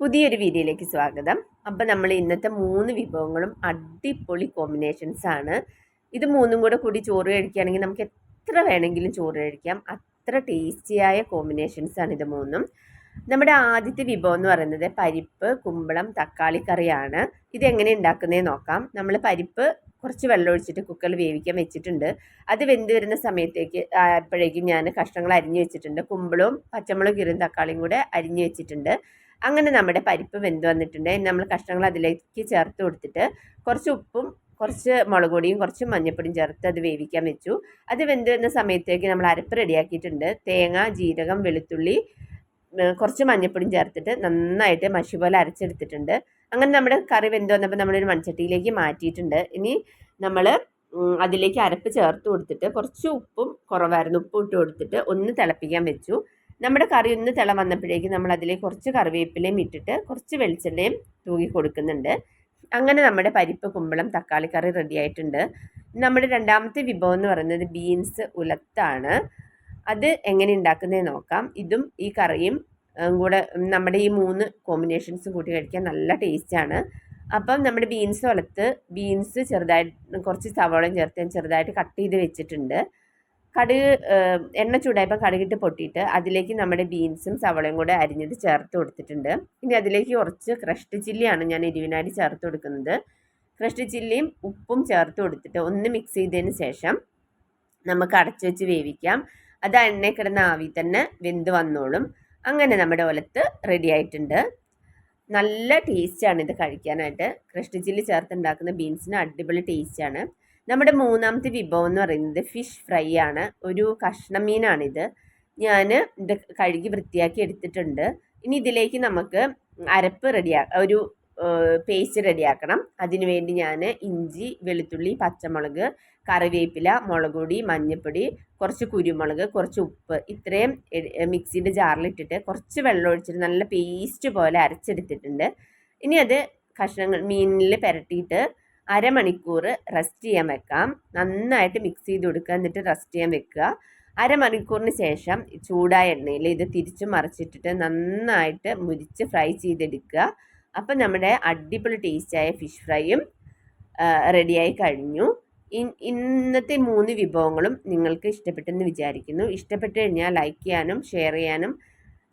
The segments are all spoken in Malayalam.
പുതിയൊരു വീഡിയോയിലേക്ക് സ്വാഗതം. അപ്പം നമ്മൾ ഇന്നത്തെ മൂന്ന് വിഭവങ്ങളും അടിപൊളി കോമ്പിനേഷൻസ് ആണ്. ഇത് മൂന്നും കൂടെ കൂടി ചോറ് കഴിക്കുകയാണെങ്കിൽ നമുക്ക് എത്ര വേണമെങ്കിലും ചോറ് കഴിക്കാം. അത്ര ടേസ്റ്റിയായ കോമ്പിനേഷൻസ് ആണ് ഇത് മൂന്നും. നമ്മുടെ ആദ്യത്തെ വിഭവം എന്ന് പറയുന്നത് പരിപ്പ് കുമ്പളം തക്കാളി കറിയാണ്. ഇത് എങ്ങനെ ഉണ്ടാക്കുന്നതെന്ന് നോക്കാം. നമ്മൾ പരിപ്പ് കുറച്ച് വെള്ളം ഒഴിച്ചിട്ട് കുക്കറിൽ വേവിക്കാൻ വെച്ചിട്ടുണ്ട്. അത് വെന്ത് വരുന്ന സമയത്തേക്ക് അപ്പോഴേക്കും ഞാൻ കഷ്ണങ്ങൾ അരിഞ്ഞു വെച്ചിട്ടുണ്ട്. കുമ്പളവും പച്ചമുളക് കീറും തക്കാളിയും കൂടെ അരിഞ്ഞു വെച്ചിട്ടുണ്ട്. അങ്ങനെ നമ്മുടെ പരിപ്പ് വെന്ത് വന്നിട്ടുണ്ട്. നമ്മൾ കഷ്ണങ്ങൾ അതിലേക്ക് ചേർത്ത് കൊടുത്തിട്ട് കുറച്ച് ഉപ്പും കുറച്ച് മുളക് പൊടിയും കുറച്ച് മഞ്ഞൾപ്പൊടിയും ചേർത്ത് അത് വേവിക്കാൻ വെച്ചു. അത് വെന്ത് വരുന്ന സമയത്തേക്ക് നമ്മൾ അരപ്പ് റെഡിയാക്കിയിട്ടുണ്ട്. തേങ്ങ ജീരകം വെളുത്തുള്ളി കുറച്ച് മഞ്ഞൾപ്പൊടിയും ചേർത്തിട്ട് നന്നായിട്ട് മഷി പോലെ അരച്ചെടുത്തിട്ടുണ്ട്. അങ്ങനെ നമ്മുടെ കറി വെന്ത് വന്നപ്പോൾ നമ്മളൊരു മൺചട്ടിയിലേക്ക് മാറ്റിയിട്ടുണ്ട്. ഇനി നമ്മൾ അതിലേക്ക് അരപ്പ് ചേർത്ത് കൊടുത്തിട്ട് കുറച്ച് ഉപ്പും കുറവായിരുന്നു. ഉപ്പ് ഇട്ട് കൊടുത്തിട്ട് ഒന്ന് തിളപ്പിക്കാൻ വെച്ചു. നമ്മുടെ കറി ഒന്ന് തിള വന്നപ്പോഴേക്കും നമ്മൾ അതിലേക്ക് കുറച്ച് കറിവേപ്പിലയും ഇട്ടിട്ട് കുറച്ച് വെളിച്ചെണ്ണയും തൂകി കൊടുക്കുന്നുണ്ട്. അങ്ങനെ നമ്മുടെ പരിപ്പ് കുമ്പളം തക്കാളി കറി റെഡി ആയിട്ടുണ്ട്. നമ്മുടെ രണ്ടാമത്തെ വിഭവം എന്ന് പറയുന്നത് ബീൻസ് ഉലത്താണ്. അത് എങ്ങനെ ഉണ്ടാക്കുന്നത് നോക്കാം. ഇതും ഈ കറിയും കൂടെ നമ്മുടെ ഈ മൂന്ന് കോമ്പിനേഷൻസും കൂട്ടി കഴിക്കാൻ നല്ല ടേസ്റ്റാണ് അപ്പം നമ്മുടെ ബീൻസ് ഉലത്ത് ബീൻസ് ചെറുതായിട്ട് കുറച്ച് സവോളയും ചേർത്ത് ചെറുതായിട്ട് കട്ട് ചെയ്ത് വെച്ചിട്ടുണ്ട്. കടുക് എണ്ണ ചൂടായപ്പോൾ കടുകിട്ട് പൊട്ടിയിട്ട് അതിലേക്ക് നമ്മുടെ ബീൻസും സവളയും കൂടെ അരിഞ്ഞത് ചേർത്ത് കൊടുത്തിട്ടുണ്ട്. ഇനി അതിലേക്ക് കുറച്ച് ക്രഷ്ഡ് ചില്ലിയാണ് ഞാൻ എരിവിനായിട്ട് ചേർത്ത് കൊടുക്കുന്നത്. ക്രഷ്ഡ് ചില്ലിയും ഉപ്പും ചേർത്ത് കൊടുത്തിട്ട് ഒന്ന് മിക്സ് ചെയ്തതിന് ശേഷം നമുക്ക് അടച്ചു വെച്ച് വേവിക്കാം. അത് എണ്ണ കിടന്ന ആവി തന്നെ വെന്ത് വന്നോളും. അങ്ങനെ നമ്മുടെ ഒലത്ത് റെഡി ആയിട്ടുണ്ട്. നല്ല ടേസ്റ്റാണ് ഇത് കഴിക്കാനായിട്ട്. ക്രഷ്ഡ് ചില്ലി ചേർത്തുണ്ടാക്കുന്ന ബീൻസിന് അടിപൊളി ടേസ്റ്റാണ് നമ്മുടെ മൂന്നാമത്തെ വിഭവം എന്ന് പറയുന്നത് ഫിഷ് ഫ്രൈ ആണ്. ഒരു കഷ്ണം മീനാണിത് ഞാൻ ഇത് കഴുകി വൃത്തിയാക്കി എടുത്തിട്ടുണ്ട്. ഇനി ഇതിലേക്ക് നമുക്ക് അരപ്പ് റെഡിയാ ഒരു പേസ്റ്റ് റെഡിയാക്കണം അതിനുവേണ്ടി ഞാൻ ഇഞ്ചി വെളുത്തുള്ളി പച്ചമുളക് കറിവേപ്പില മുളക് പൊടി മഞ്ഞൾപ്പൊടി കുറച്ച് കുരുമുളക് കുറച്ച് ഉപ്പ് ഇത്രയും മിക്സിയുടെ ജാറിലിട്ടിട്ട് കുറച്ച് വെള്ളം ഒഴിച്ചിട്ട് നല്ല പേസ്റ്റ് പോലെ അരച്ചെടുത്തിട്ടുണ്ട്. ഇനി അത് കഷ്ണങ്ങൾ മീനിൽ പുരട്ടിയിട്ട് അരമണിക്കൂർ റെസ്റ്റ് ചെയ്യാൻ വെക്കാം. നന്നായിട്ട് മിക്സ് ചെയ്ത് കൊടുക്കുക. എന്നിട്ട് റെസ്റ്റ് ചെയ്യാൻ വെക്കുക. അരമണിക്കൂറിന് ശേഷം ചൂടായ എണ്ണയിൽ ഇത് തിരിച്ചു മറിച്ചിട്ടിട്ട് നന്നായിട്ട് മുരിച്ച് ഫ്രൈ ചെയ്തെടുക്കുക. അപ്പം നമ്മുടെ അടിപൊളി ടേസ്റ്റായ ഫിഷ് ഫ്രൈയും റെഡിയായി കഴിഞ്ഞു. ഇന്നത്തെ മൂന്ന് വിഭവങ്ങളും നിങ്ങൾക്ക് ഇഷ്ടപ്പെട്ടെന്ന് വിചാരിക്കുന്നു. ഇഷ്ടപ്പെട്ട് കഴിഞ്ഞാൽ ലൈക്ക് ചെയ്യാനും ഷെയർ ചെയ്യാനും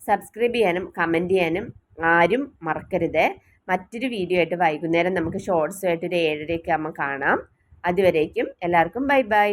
സബ്സ്ക്രൈബ് ചെയ്യാനും കമന്റ് ചെയ്യാനും ആരും മറക്കരുത്. മറ്റൊരു വീഡിയോ ആയിട്ട് വൈകുന്നേരം നമുക്ക് ഷോർട്സ് ആയിട്ട് ഒരു ഏഴരയൊക്കെ ആകുമ്പോൾ കാണാം. അതുവരേക്കും എല്ലാവർക്കും ബൈ ബൈ